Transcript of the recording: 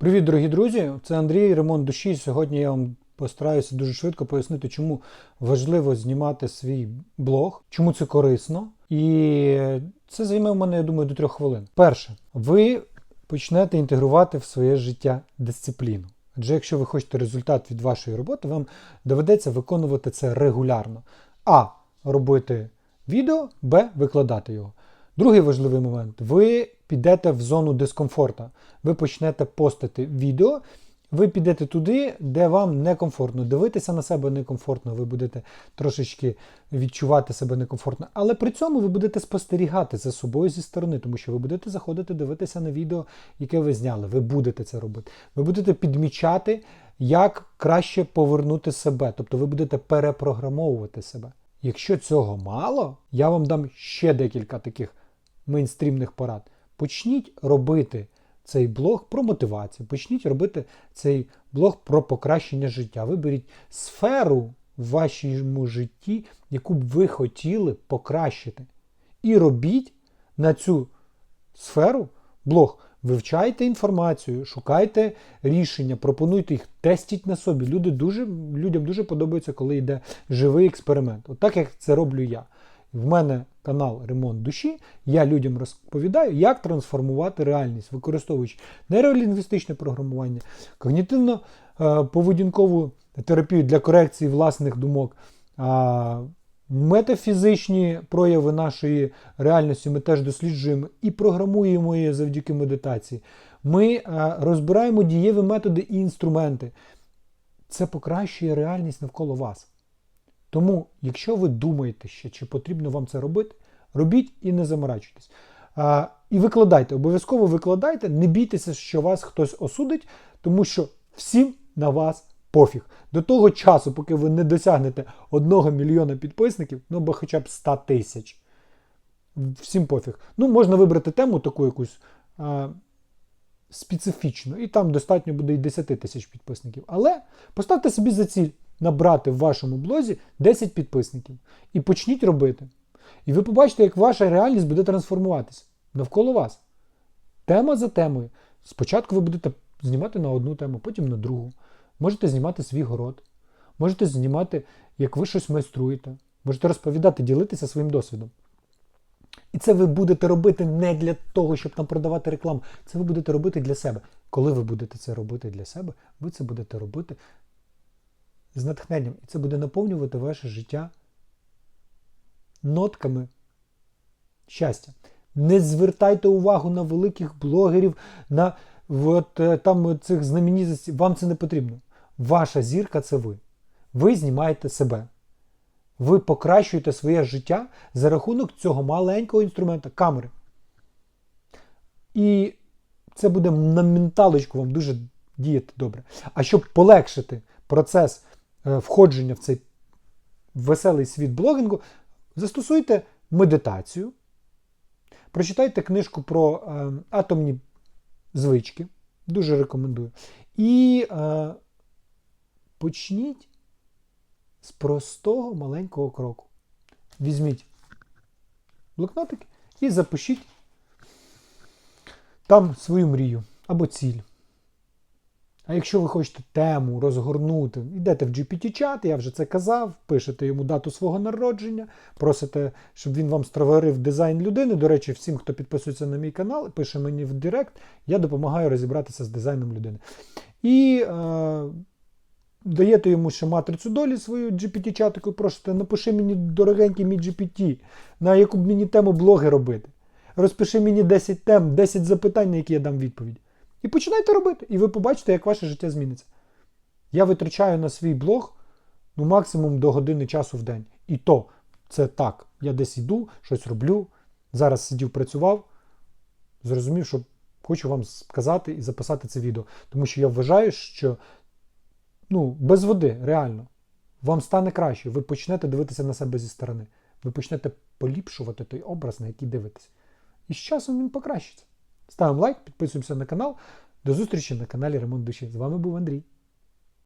Привіт, дорогі друзі! Це Андрій, ремонт душі. Сьогодні я вам постараюся дуже швидко пояснити, чому важливо знімати свій блог, чому це корисно. І це займе в мене, я думаю, до трьох хвилин. Перше, ви почнете інтегрувати в своє життя дисципліну. Адже якщо ви хочете результат від вашої роботи, вам доведеться виконувати це регулярно. А. Робити відео, Б. Викладати його. Другий важливий момент: ви підете в зону дискомфорта. Ви почнете постити відео, ви підете туди, де вам некомфортно. Дивитися на себе некомфортно, ви будете трошечки відчувати себе некомфортно. Але при цьому ви будете спостерігати за собою зі сторони, тому що ви будете заходити дивитися на відео, яке ви зняли. Ви будете це робити. Ви будете підмічати, як краще повернути себе. Тобто ви будете перепрограмовувати себе. Якщо цього мало, я вам дам ще декілька таких мейнстрімних порад. Почніть робити цей блог про мотивацію, почніть робити цей блог про покращення життя. Виберіть сферу в вашому житті, яку б ви хотіли покращити. І робіть на цю сферу блог. Вивчайте інформацію, шукайте рішення, пропонуйте їх, тестіть на собі. Люди дуже, людям дуже подобається, коли йде живий експеримент. От так як це роблю я. В мене канал Ремонт душі. Я людям розповідаю, як трансформувати реальність, використовуючи нейролінгвістичне програмування, когнітивно-поведінкову терапію для корекції власних думок. Метафізичні прояви нашої реальності ми теж досліджуємо і програмуємо її завдяки медитації. Ми розбираємо дієві методи і інструменти. Це покращує реальність навколо вас. Тому, якщо ви думаєте, ще, чи потрібно вам це робити, робіть і не заморачуйтесь. А, І викладайте, обов'язково викладайте, не бійтеся, що вас хтось осудить, тому що всім на вас пофіг. До того часу, поки ви не досягнете 1 мільйона підписників, ну або хоча б 100 тисяч. Всім пофіг. Ну, можна вибрати тему таку якусь а, специфічну, і там достатньо буде і 10 тисяч підписників. Але поставте собі за ціль набрати в вашому блозі 10 підписників. І почніть робити. І ви побачите, як ваша реальність буде трансформуватися навколо вас. Тема за темою. Спочатку ви будете знімати на одну тему, потім на другу. Можете знімати свій город, можете знімати, як ви щось майструєте, можете розповідати, ділитися своїм досвідом. І це ви будете робити не для того, щоб там продавати рекламу. Це ви будете робити для себе. Коли ви будете це робити для себе, ви це будете робити з натхненням. І це буде наповнювати ваше життя нотками щастя. Не звертайте увагу на великих блогерів, на от, е, там цих знаменитостей. Вам це не потрібно. Ваша зірка це ви. Ви знімаєте себе. Ви покращуєте своє життя за рахунок цього маленького інструмента камери. І це буде на менталочку вам дуже діяти добре. А щоб полегшити процес е, входження в цей веселий світ блогінгу, застосуйте медитацію. Прочитайте книжку про е, атомні звички. Дуже рекомендую. І е, почніть з простого маленького кроку. Візьміть блокнотик і запишіть там свою мрію або ціль. А якщо ви хочете тему розгорнути, йдете в GPT-чат, я вже це казав, пишете йому дату свого народження, просите, щоб він вам створив дизайн людини. До речі, всім, хто підписується на мій канал, пише мені в Директ, я допомагаю розібратися з дизайном людини. І е, даєте йому ще матрицю долі свою GPT-чат, просите, напиши мені дорогенький мій GPT, на яку б мені тему блоги робити. Розпиши мені 10 тем, 10 запитань, на які я дам відповідь. І починайте робити. І ви побачите, як ваше життя зміниться. Я витрачаю на свій блог ну, максимум до години часу в день. І то це так. Я десь йду, щось роблю. Зараз сидів, працював. Зрозумів, що хочу вам сказати і записати це відео. Тому що я вважаю, що ну, без води, реально, вам стане краще. Ви почнете дивитися на себе зі сторони. Ви почнете поліпшувати той образ, на який дивитесь. І з часом він покращиться. Ставимо лайк, підписуємося на канал. До зустрічі на каналі Ремонт Душі. З вами був Андрій.